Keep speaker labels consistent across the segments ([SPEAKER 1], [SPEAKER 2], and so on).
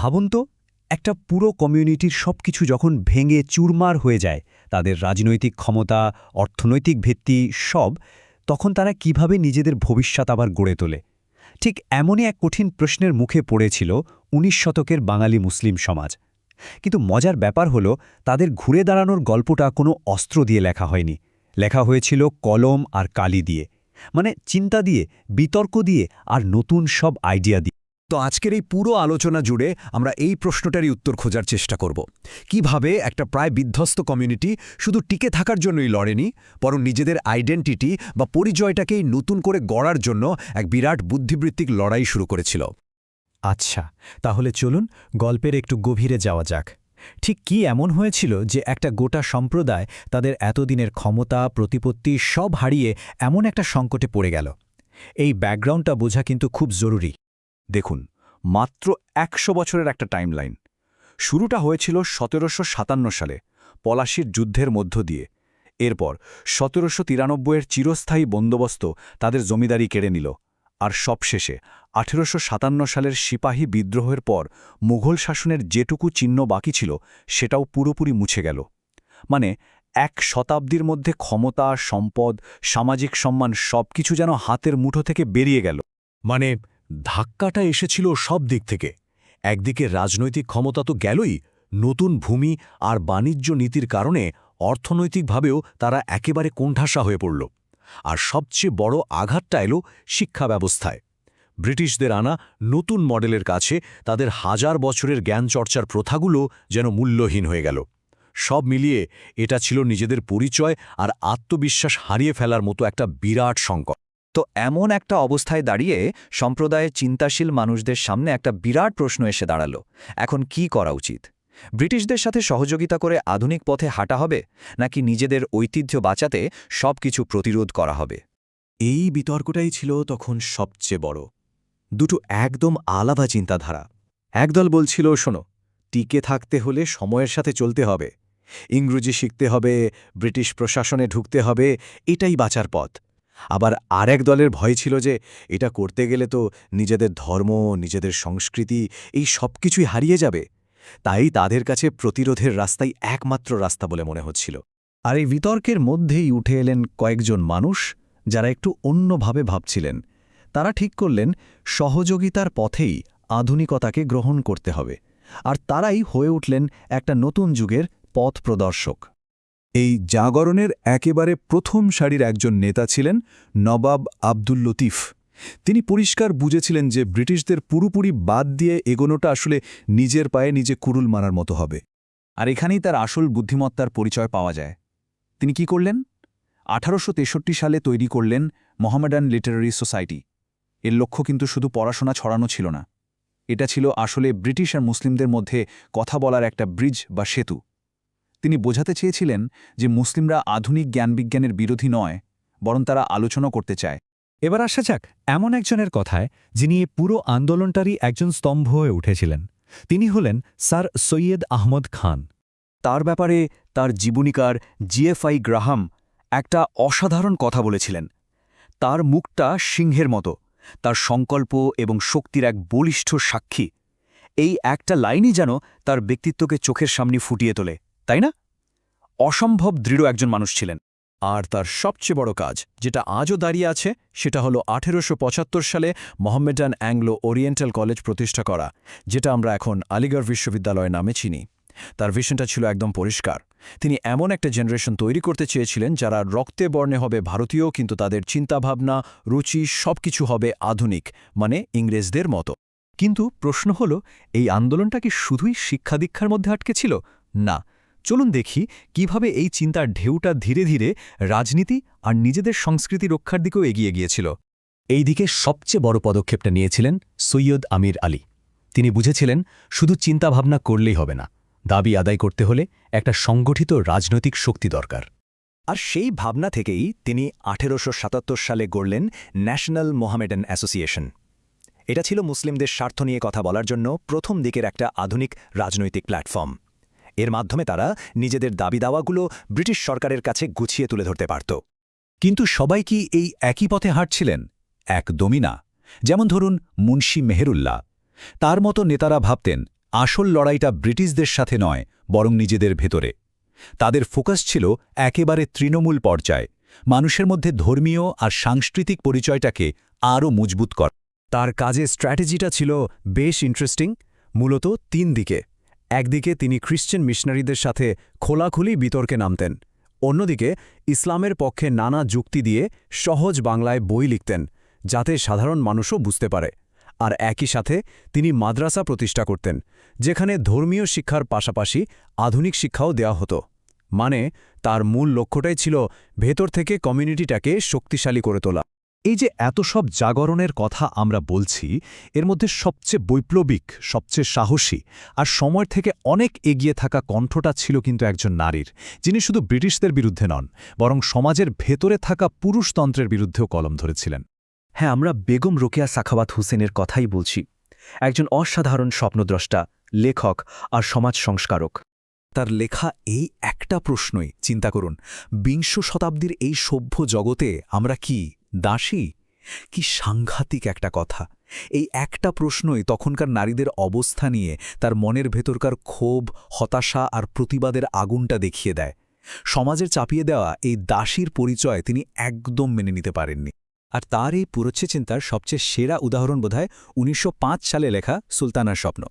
[SPEAKER 1] ভাবুন তো, একটা পুরো কমিউনিটির সব কিছু যখন ভেঙে চুরমার হয়ে যায়, তাদের রাজনৈতিক ক্ষমতা, অর্থনৈতিক ভিত্তি সব, তখন তারা কীভাবে নিজেদের ভবিষ্যৎ আবার গড়ে তোলে? ঠিক এমনই এক কঠিন প্রশ্নের মুখে পড়েছিল উনিশ শতকের বাঙালি মুসলিম সমাজ। কিন্তু মজার ব্যাপার হল, তাদের ঘুরে দাঁড়ানোর গল্পটা কোনো অস্ত্র দিয়ে লেখা হয়নি। লেখা হয়েছিল কলম আর কালি দিয়ে। মানে চিন্তা দিয়ে, বিতর্ক দিয়ে আর নতুন সব আইডিয়া দিয়ে।
[SPEAKER 2] তো আজকের এই পুরো আলোচনা জুড়ে আমরা এই প্রশ্নটারই উত্তর খোঁজার চেষ্টা করব। কীভাবে একটা প্রায় বিধ্বস্ত কমিউনিটি শুধু টিকে থাকার জন্যই লড়েনি, বরং নিজেদের আইডেন্টিটি বা পরিচয়টাকেই নতুন করে গড়ার জন্য এক বিরাট বুদ্ধিবৃত্তিক লড়াই শুরু করেছিল।
[SPEAKER 3] আচ্ছা তাহলে চলুন গল্পের একটু গভীরে যাওয়া যাক। ঠিক কি এমন হয়েছিল যে একটা গোটা সম্প্রদায় তাদের এতদিনের ক্ষমতা, প্রতিপত্তি সব হারিয়ে এমন একটা সংকটে পড়ে গেল? এই ব্যাকগ্রাউন্ডটা বোঝা কিন্তু খুব জরুরি।
[SPEAKER 2] দেখুন, মাত্র একশো বছরের একটা টাইমলাইন। শুরুটা হয়েছিল সতেরোশো সাতান্ন সালে, পলাশির যুদ্ধের মধ্য দিয়ে। এরপর সতেরোশো তিরানব্বইয়ের চিরস্থায়ী বন্দোবস্ত তাদের জমিদারি কেড়ে নিল। আর সবশেষে আঠেরোশো সাতান্ন সালের সিপাহী বিদ্রোহের পর মুঘল শাসনের যেটুকু চিহ্ন বাকি ছিল, সেটাও পুরোপুরি মুছে গেল। মানে এক শতাব্দীর মধ্যে ক্ষমতা, সম্পদ, সামাজিক সম্মান সবকিছু যেন হাতের মুঠো থেকে বেরিয়ে গেল। মানে ধাক্কাটা এসেছিল সব দিক থেকে। একদিকে রাজনৈতিক ক্ষমতা তো গেলই, নতুন ভূমি আর বাণিজ্য নীতির কারণে অর্থনৈতিকভাবেও তারা একেবারে কোণঠাসা হয়ে পড়ল। আর সবচেয়ে বড় আঘাতটা এলো শিক্ষা ব্যবস্থায়। ব্রিটিশদের আনা নতুন মডেলের কাছে তাদের হাজার বছরের জ্ঞান চর্চার প্রথাগুলো যেন মূল্যহীন হয়ে গেল। সব মিলিয়ে এটা ছিল নিজেদের পরিচয় আর আত্মবিশ্বাস হারিয়ে ফেলার মতো একটা বিরাট সংকট।
[SPEAKER 4] তো এমন একটা অবস্থায় দাঁড়িয়ে সম্প্রদায়ের চিন্তাশীল মানুষদের সামনে একটা বিরাট প্রশ্ন এসে দাঁড়াল। এখন কি করা উচিত? ব্রিটিশদের সাথে সহযোগিতা করে আধুনিক পথে হাঁটা হবে, নাকি নিজেদের ঐতিহ্য বাঁচাতে সব কিছু প্রতিরোধ করা হবে?
[SPEAKER 2] এই বিতর্কটাই ছিল তখন সবচেয়ে বড়। দুটো একদম আলাদা চিন্তাধারা। একদল বলছিল, শোনো, টিকে থাকতে হলে সময়ের সাথে চলতে হবে। ইংরেজি শিখতে হবে, ব্রিটিশ প্রশাসনে ঢুকতে হবে, এটাই বাঁচার পথ। আবার আরেক দলের ভয় ছিল যে এটা করতে গেলে তো নিজেদের ধর্ম, নিজেদের সংস্কৃতি, এই সব কিছুই হারিয়ে যাবে। তাই তাদের কাছে প্রতিরোধের রাস্তাই একমাত্র রাস্তা বলে মনে হচ্ছিল।
[SPEAKER 3] আর এই বিতর্কের মধ্যেই উঠে এলেন কয়েকজন মানুষ যারা একটু অন্যভাবে ভাবছিলেন। তারা ঠিক করলেন, সহযোগিতার পথেই আধুনিকতাকে গ্রহণ করতে হবে। আর তারাই হয়ে উঠলেন একটা নতুন যুগের পথ প্রদর্শক।
[SPEAKER 5] এই জাগরণের একেবারে প্রথম সারির একজন নেতা ছিলেন নবাব আব্দুল লতিফ। তিনি পরিষ্কার বুঝেছিলেন যে ব্রিটিশদের পুরোপুরি বাদ দিয়ে এগোনোটা আসলে নিজের পায়ে নিজে কুরুল মারার মতো হবে।
[SPEAKER 2] আর এখানেই তার আসল বুদ্ধিমত্তার পরিচয় পাওয়া যায়। তিনি কি করলেন? আঠারোশো তেষট্টি সালে তৈরি করলেন মোহামেডান লিটারারি সোসাইটি। এর লক্ষ্য কিন্তু শুধু পড়াশোনা ছড়ানো ছিল না। এটা ছিল আসলে ব্রিটিশ আর মুসলিমদের মধ্যে কথা বলার একটা ব্রিজ বা সেতু। তিনি বোঝাতে চেয়েছিলেন যে মুসলিমরা আধুনিক জ্ঞানবিজ্ঞানের বিরোধী নয়, বরং তারা আলোচনা করতে চায়।
[SPEAKER 3] এবার আসা যাক এমন একজনের কথায় যিনি এই পুরো আন্দোলনটারই একজন স্তম্ভ হয়ে উঠেছিলেন। তিনি হলেন স্যার সৈয়দ আহমদ খান।
[SPEAKER 2] তার ব্যাপারে তার জীবনীকার জিএফআই গ্রাহাম একটা অসাধারণ কথা বলেছিলেন। তার মুখটা সিংহের মতো, তার সংকল্প এবং শক্তির এক বলিষ্ঠ সাক্ষী। এই একটা লাইনই যেন তার ব্যক্তিত্বকে চোখের সামনে ফুটিয়ে তোলে। তাই না? অসম্ভব দৃঢ় একজন মানুষ ছিলেন। আর তার সবচেয়ে বড় কাজ, যেটা আজও দাঁড়িয়ে আছে, সেটা হলো আঠেরোশো সালে মোহাম্মেডান অ্যাংলো ওরিয়েন্টাল কলেজ প্রতিষ্ঠা করা, যেটা আমরা এখন আলিগড় বিশ্ববিদ্যালয় নামে চিনি। তার ভিশনটা ছিল একদম পরিষ্কার। তিনি এমন একটা জেনারেশন তৈরি করতে চেয়েছিলেন, যারা রক্তে বর্ণে হবে ভারতীয়, কিন্তু তাদের চিন্তাভাবনা, রুচি, সবকিছু হবে আধুনিক মানে ইংরেজদের মতো।
[SPEAKER 3] কিন্তু প্রশ্ন হল, এই আন্দোলনটা কি শুধুই শিক্ষা দীক্ষার মধ্যে আটকে ছিল? না। চলুন দেখি কীভাবে এই চিন্তার ঢেউটা ধীরে ধীরে রাজনীতি আর নিজেদের সংস্কৃতি রক্ষার দিকেও এগিয়ে গিয়েছিল।
[SPEAKER 1] এই দিকে সবচেয়ে বড় পদক্ষেপটা নিয়েছিলেন সৈয়দ আমির আলী। তিনি বুঝেছিলেন, শুধু চিন্তাভাবনা করলেই হবে না, দাবি আদায় করতে হলে একটা সংগঠিত রাজনৈতিক শক্তি দরকার।
[SPEAKER 4] আর সেই ভাবনা থেকেই তিনি আঠেরোশো সাতাত্তর সালে গড়লেন ন্যাশনাল মোহামেডান অ্যাসোসিয়েশন। এটা ছিল মুসলিমদের স্বার্থ নিয়ে কথা বলার জন্য প্রথম দিকের একটা আধুনিক রাজনৈতিক প্ল্যাটফর্ম। এর মাধ্যমে তারা নিজেদের দাবি দাওয়াগুলো ব্রিটিশ সরকারের কাছে গুছিয়ে তুলে ধরতে পারত।
[SPEAKER 2] কিন্তু সবাই কি এই একই পথে হাঁটছিলেন? একদমই না। যেমন ধরুন মুন্সি মেহেরুল্লাহ। তার মতো নেতারা ভাবতেন,
[SPEAKER 5] আসল লড়াইটা ব্রিটিশদের সাথে নয়, বরং নিজেদের ভেতরে। তাদের ফোকাস ছিল একেবারে তৃণমূল পর্যায়ে, মানুষের মধ্যে ধর্মীয় আর সাংস্কৃতিক পরিচয়টাকে আরও মজবুত কর
[SPEAKER 3] তার কাজের স্ট্র্যাটেজিটা ছিল বেশ ইন্টারেস্টিং, মূলত তিন দিকে। একদিকে তিনি খ্রিশ্চান মিশনারিদের সাথে খোলাখুলি বিতর্কে নামতেন, অন্যদিকে ইসলামের পক্ষে নানা যুক্তি দিয়ে সহজ বাংলায় বই লিখতেন, যাতে সাধারণ মানুষও বুঝতে পারে। আর একই সাথে তিনি মাদ্রাসা প্রতিষ্ঠা করতেন, যেখানে ধর্মীয় শিক্ষার পাশাপাশি আধুনিক শিক্ষাও দেওয়া হতো। মানে তার মূল লক্ষ্যটাই ছিল ভেতর থেকে কমিউনিটিটাকে শক্তিশালী করে তোলা।
[SPEAKER 5] এই যে এত সব জাগরণের কথা আমরা বলছি এর মধ্যে সবচেয়ে বৈপ্লবিক সবচেয়ে সাহসী আর সময় থেকে অনেক এগিয়ে থাকা কণ্ঠটা ছিল কিন্তু একজন নারীর যিনি শুধু ব্রিটিশদের বিরুদ্ধে নন বরং সমাজের ভেতরে থাকা পুরুষতন্ত্রের বিরুদ্ধেও কলম ধরেছিলেন।
[SPEAKER 6] হ্যাঁ আমরা বেগম রোকেয়া সাখাওয়াত হোসেনের কথাই বলছি। একজন অসাধারণ স্বপ্নদ্রষ্টা লেখক আর সমাজ সংস্কারক।
[SPEAKER 5] তার লেখা এই একটা প্রশ্নই চিন্তা করুন বিংশ শতাব্দীর এই সভ্য জগতে আমরা কি দাসী? কি সাংঘাতিক একটা কথা। এই একটা প্রশ্নই তখনকার নারীদের অবস্থা নিয়ে তার মনের ভেতরকার ক্ষোভ, হতাশা আর প্রতিবাদের আগুনটা দেখিয়ে দেয়। সমাজের চাপিয়ে দেওয়া এই দাসীর পরিচয় তিনি একদম মেনে নিতে পারেননি। আর তার এই পুরোচ্ছে চিন্তার সবচেয়ে সেরা উদাহরণ বোধহয় উনিশশো পাঁচ সালে লেখা সুলতানার স্বপ্ন।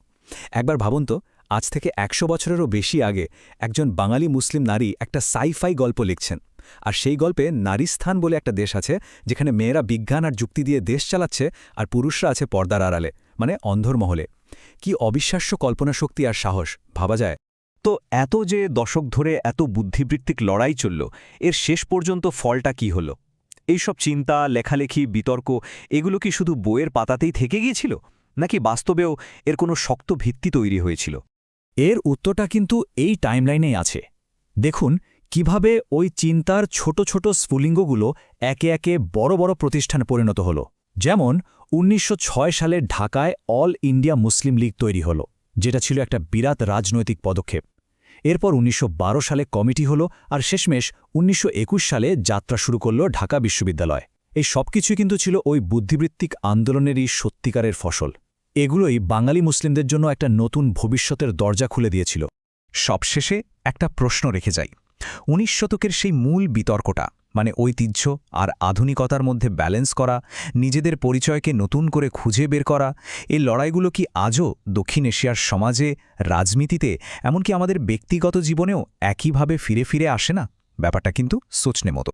[SPEAKER 5] একবার ভাবুন তো, আজ থেকে একশো বছরেরও বেশি আগে একজন বাঙালি মুসলিম নারী একটা সাইফাই গল্প লিখছেন। আর সেই গল্পে নারীস্থান বলে একটা দেশ আছে, যেখানে মেয়েরা বিজ্ঞান আর যুক্তি দিয়ে দেশ চালাচ্ছে আর পুরুষরা আছে পর্দার আড়ালে মানে অন্ধর মহলে। কি অবিশ্বাস্য কল্পনাশক্তি আর সাহস, ভাবা যায়।
[SPEAKER 1] তো এত যে দশক ধরে এত বুদ্ধিবৃত্তিক লড়াই চলল, এর শেষ পর্যন্ত ফলটা কি হলো? এইসব চিন্তা, লেখালেখি, বিতর্ক, এগুলো কি শুধু বইয়ের পাতাতেই থেকে গিয়েছিল? নাকি বাস্তবেও এর কোনো শক্ত ভিত্তি তৈরি হয়েছিল?
[SPEAKER 5] এর উত্তরটা কিন্তু এই টাইমলাইনেই আছে। দেখুন কীভাবে ওই চিন্তার ছোট ছোট স্ফুলিঙ্গগুলো একে একে বড় বড় প্রতিষ্ঠানে পরিণত হল? যেমন, উনিশশো ছয় সালে ঢাকায় অল ইন্ডিয়া মুসলিম লীগ তৈরি হল, যেটা ছিল একটা বিরাট রাজনৈতিক পদক্ষেপ। এরপর উনিশশো বারো সালে কমিটি হল আর শেষমেশ উনিশশো একুশ সালে যাত্রা শুরু করল ঢাকা বিশ্ববিদ্যালয়। এই সবকিছুই কিন্তু ছিল ওই বুদ্ধিবৃত্তিক আন্দোলনেরই সত্যিকারের ফসল। এগুলোই বাঙালি মুসলিমদের জন্য একটা নতুন ভবিষ্যতের দরজা খুলে দিয়েছিল। সবশেষে একটা প্রশ্ন রেখে যাই। উনিশ শতকের সেই মূল বিতর্কটা মানে ঐতিহ্য আর আধুনিকতার মধ্যে ব্যালেন্স করা, নিজেদের পরিচয়কে নতুন করে খুঁজে বের করা এই লড়াইগুলো কি আজও দক্ষিণ এশিয়ার সমাজে, রাজনীতিতে, এমনকি আমাদের ব্যক্তিগত জীবনেও একইভাবে ফিরে ফিরে আসে না? ব্যাপারটা কিন্তু সোচনে মতো।